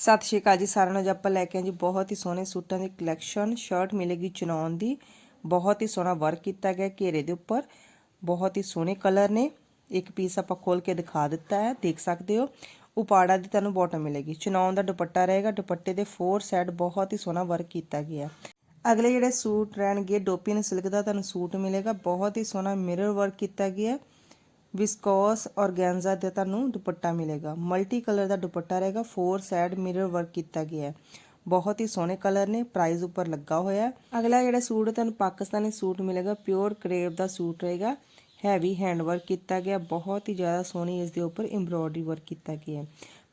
ਸਤਿ ਸ਼੍ਰੀ ਅਕਾਲ ਜੀ ਸਾਰਿਆਂ ਨੂੰ। ਅੱਜ ਆਪਾਂ ਲੈ ਕੇ ਆਏ ਜੀ ਬਹੁਤ ਹੀ ਸੋਹਣੇ ਸੂਟਾਂ ਦੀ ਕਲੈਕਸ਼ਨ ਸ਼ਰਟ ਮਿਲੇਗੀ ਚਨੌਨ ਦੀ। ਬਹੁਤ ਹੀ ਸੋਹਣਾ ਵਰਕ ਕੀਤਾ ਗਿਆ ਘੇਰੇ ਦੇ ਉੱਪਰ। ਬਹੁਤ ਹੀ ਸੋਹਣੇ ਕਲਰ ਨੇ। ਇੱਕ ਪੀਸ ਆਪਾਂ ਖੋਲ ਕੇ ਦਿਖਾ ਦਿੱਤਾ ਹੈ, ਦੇਖ ਸਕਦੇ ਹੋ। ਉਪਾੜਾ ਦੀ ਤੁਹਾਨੂੰ ਬਾਟਮ ਮਿਲੇਗੀ। ਚਨੌਨ ਦਾ ਦੁਪੱਟਾ ਰਹੇਗਾ। ਦੁਪੱਟੇ ਦੇ ਫੋਰ ਸਾਈਡ ਬਹੁਤ ਹੀ ਸੋਹਣਾ ਵਰਕ ਕੀਤਾ ਗਿਆ। ਅਗਲੇ ਜਿਹੜੇ ਸੂਟ ਰਹਿਣਗੇ ਡੋਪੀਨ ਸਿਲਕ ਦਾ ਤੁਹਾਨੂੰ ਸੂਟ ਮਿਲੇਗਾ। ਬਹੁਤ ਹੀ ਸੋਹਣਾ ਮਿਰਰ ਵਰਕ ਕੀਤਾ ਗਿਆ। ਵਿਸਕੋਸ ਔਰਗੈਂਜ਼ਾ ਦਾ ਤੁਹਾਨੂੰ ਦੁਪੱਟਾ ਮਿਲੇਗਾ। ਮਲਟੀ ਕਲਰ ਦਾ ਦੁਪੱਟਾ ਰਹੇਗਾ। ਫੋਰ ਸਾਈਡ ਮਿਰਰ ਵਰਕ ਕੀਤਾ ਗਿਆ ਹੈ। ਬਹੁਤ ਹੀ ਸੋਹਣੇ ਕਲਰ ਨੇ। ਪ੍ਰਾਈਸ ਉੱਪਰ ਲੱਗਾ ਹੋਇਆ ਹੈ। ਅਗਲਾ ਜਿਹੜਾ ਸੂਟ ਤੁਹਾਨੂੰ ਪਾਕਿਸਤਾਨੀ ਸੂਟ ਮਿਲੇਗਾ। ਪਿਓਰ ਕਰੇਪ ਦਾ ਸੂਟ ਰਹੇਗਾ। ਹੈਵੀ ਹੈਂਡ ਵਰਕ ਕੀਤਾ ਗਿਆ। ਬਹੁਤ ਹੀ ਜ਼ਿਆਦਾ ਸੋਹਣੀ ਇਸ ਦੇ ਉੱਪਰ ਐਮਬ੍ਰੋਇਡਰੀ ਵਰਕ ਕੀਤਾ ਗਿਆ ਹੈ।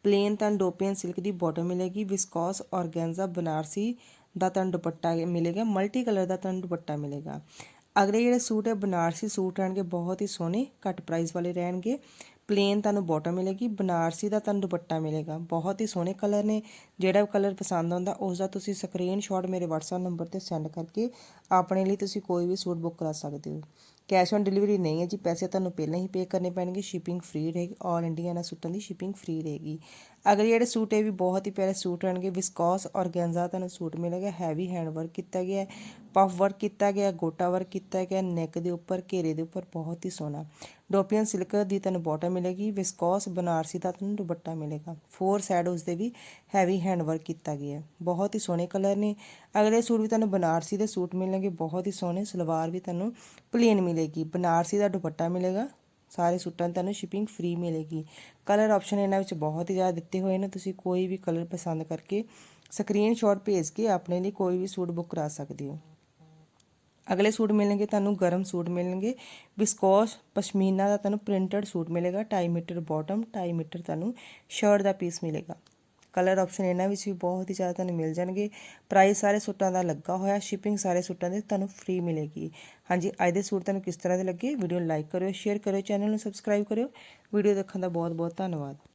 ਪਲੇਨ ਤਾਂ ਡੋਪੀਅਨ ਸਿਲਕ ਦੀ ਬਾਟਮ ਮਿਲੇਗੀ। ਵਿਸਕੋਸ ਔਰਗੈਂਜ਼ਾ ਬਨਾਰਸੀ ਦਾ ਤੁਹਾਨੂੰ ਦੁਪੱਟਾ ਮਿਲੇਗਾ। ਮਲਟੀ ਕਲਰ ਦਾ ਤੁਹਾਨੂੰ ਦੁਪੱਟਾ ਮਿਲੇਗਾ। ਅਗਲੇ ਜਿਹੜੇ ਸੂਟ ਹੈ, ਬਨਾਰਸੀ ਸੂਟ ਰਹਿਣਗੇ, ਬਹੁਤ ਹੀ ਸੋਹਣੇ, ਘੱਟ ਪ੍ਰਾਈਸ ਵਾਲੇ ਰਹਿਣਗੇ। ਪਲੇਨ ਤੁਹਾਨੂੰ ਬਾਟਮ ਮਿਲੇਗੀ, ਬਨਾਰਸੀ ਦਾ ਤੁਹਾਨੂੰ ਦੁਪੱਟਾ ਮਿਲੇਗਾ। ਬਹੁਤ ਹੀ ਸੋਹਣੇ ਕਲਰ ਨੇ, ਜਿਹੜਾ ਕਲਰ ਪਸੰਦ ਆਉਂਦਾ ਉਸ ਦਾ ਤੁਸੀਂ ਸਕਰੀਨਸ਼ਾਟ ਮੇਰੇ WhatsApp ਨੰਬਰ ਤੇ ਸੈਂਡ ਕਰਕੇ ਆਪਣੇ ਲਈ ਤੁਸੀਂ ਕੋਈ ਵੀ ਸੂਟ ਬੁੱਕ ਕਰਾ ਸਕਦੇ ਹੋ। ਕੈਸ਼ ਔਨ ਡਿਲੀਵਰੀ ਨਹੀਂ ਹੈ ਜੀ, ਪੈਸੇ ਤੁਹਾਨੂੰ ਪਹਿਲਾਂ ਹੀ ਪੇ ਕਰਨੇ ਪੈਣਗੇ ਸ਼ਿਪਿੰਗ ਫ੍ਰੀ ਰਹੇਗੀ ਆਲ ਇੰਡੀਆ ਨਾਲ ਸੂਟਾਂ ਦੀ ਸ਼ਿਪਿੰਗ ਫ੍ਰੀ ਰਹੇਗੀ। ਅਗਲੇ ਜਿਹੜੇ ਸੂਟ ਇਹ ਵੀ ਬਹੁਤ ਹੀ ਪਿਆਰੇ ਸੂਟ ਰਹਿਣਗੇ ਵਿਸਕੋਸ ਔਰਗੈਂਜ਼ਾ ਤੁਹਾਨੂੰ ਸੂਟ ਮਿਲੇਗਾ ਹੈਵੀ ਹੈਂਡ ਵਰਕ ਕੀਤਾ ਗਿਆ ਹੈ ਪਫ ਵਰਕ ਕੀਤਾ ਗਿਆ, ਗੋਟਾ ਵਰਕ ਕੀਤਾ ਗਿਆ ਨੈਕ ਦੇ ਉੱਪਰ, ਘੇਰੇ ਦੇ ਉੱਪਰ ਬਹੁਤ ਹੀ ਸੋਹਣਾ। ਡੋਪੀਅਨ ਸਿਲਕ ਦੀ ਤੁਹਾਨੂੰ ਬਾਟਮ ਮਿਲੇਗੀ ਵਿਸਕੋਸ ਬਨਾਰਸੀ ਦਾ ਤੁਹਾਨੂੰ ਦੁਪੱਟਾ ਮਿਲੇਗਾ। ਫੋਰ ਸਾਈਡ ਉਸ ਦੇ ਵੀ ਹੈਵੀ ਹੈਂਡ ਵਰਕ ਕੀਤਾ ਗਿਆ ਬਹੁਤ ਹੀ ਸੋਹਣੇ ਕਲਰ ਨੇ। ਅਗਲੇ ਸੂਟ ਵੀ ਤੁਹਾਨੂੰ ਬਨਾਰਸੀ ਦੇ ਸੂਟ ਮਿਲਣਗੇ, ਬਹੁਤ ਹੀ ਸੋਹਣੇ, ਸਲਵਾਰ ਵੀ ਤੁਹਾਨੂੰ ਪਲੇਨ ਮਿਲੇਗੀ। ਬਨਾਰਸੀ ਦਾ ਦੁਪੱਟਾ ਮਿਲੇਗਾ। ਸਾਰੇ ਸੂਟਾਂ 'ਤੇ ਤੁਹਾਨੂੰ ਸ਼ਿਪਿੰਗ ਫ੍ਰੀ ਮਿਲੇਗੀ। ਕਲਰ ਆਪਸ਼ਨ ਇਹਨਾਂ ਵਿੱਚ ਬਹੁਤ ਹੀ ਜ਼ਿਆਦਾ ਦਿੱਤੇ ਹੋਏ ਨੇ। ਤੁਸੀਂ ਕੋਈ ਵੀ ਕਲਰ ਪਸੰਦ ਕਰਕੇ ਸਕਰੀਨਸ਼ਾਟ ਭੇਜ ਕੇ ਆਪਣੇ ਲਈ ਕੋਈ ਵੀ ਸੂਟ ਬੁੱਕ ਕਰਾ ਸਕਦੇ ਹੋ। ਅਗਲੇ ਸੂਟ ਮਿਲਣਗੇ, ਤੁਹਾਨੂੰ ਗਰਮ ਸੂਟ ਮਿਲਣਗੇ। ਵਿਸਕੋਸ ਪਸ਼ਮੀਨਾ ਦਾ ਤੁਹਾਨੂੰ ਪ੍ਰਿੰਟਡ ਸੂਟ ਮਿਲੇਗਾ। 2.5 ਮੀਟਰ ਬਾਟਮ 2.5 ਮੀਟਰ ਤੁਹਾਨੂੰ ਸ਼ਰਟ ਦਾ ਪੀਸ ਮਿਲੇਗਾ। ਕਲਰ ਆਪਸ਼ਨ ਇਹਨਾਂ ਵਿੱਚ ਵੀ ਬਹੁਤ ਹੀ ਜ਼ਿਆਦਾ ਤੁਹਾਨੂੰ ਮਿਲ ਜਾਣਗੇ। ਪ੍ਰਾਈਸ ਸਾਰੇ ਸੂਟਾਂ ਦਾ ਲੱਗਾ ਹੋਇਆ ਸ਼ਿਪਿੰਗ ਸਾਰੇ ਸੂਟਾਂ ਦੇ ਤੁਹਾਨੂੰ ਫ੍ਰੀ ਮਿਲੇਗੀ। ਹਾਂਜੀ, ਅੱਜ ਦੇ ਸੂਟ ਤੁਹਾਨੂੰ ਕਿਸ ਤਰ੍ਹਾਂ ਦੇ ਲੱਗੇ? ਵੀਡੀਓ ਨੂੰ ਲਾਈਕ ਕਰਿਓ ਸ਼ੇਅਰ ਕਰਿਓ ਚੈਨਲ ਨੂੰ ਸਬਸਕ੍ਰਾਈਬ ਕਰਿਓ। ਵੀਡੀਓ ਦੇਖਣ ਦਾ ਬਹੁਤ ਬਹੁਤ ਧੰਨਵਾਦ।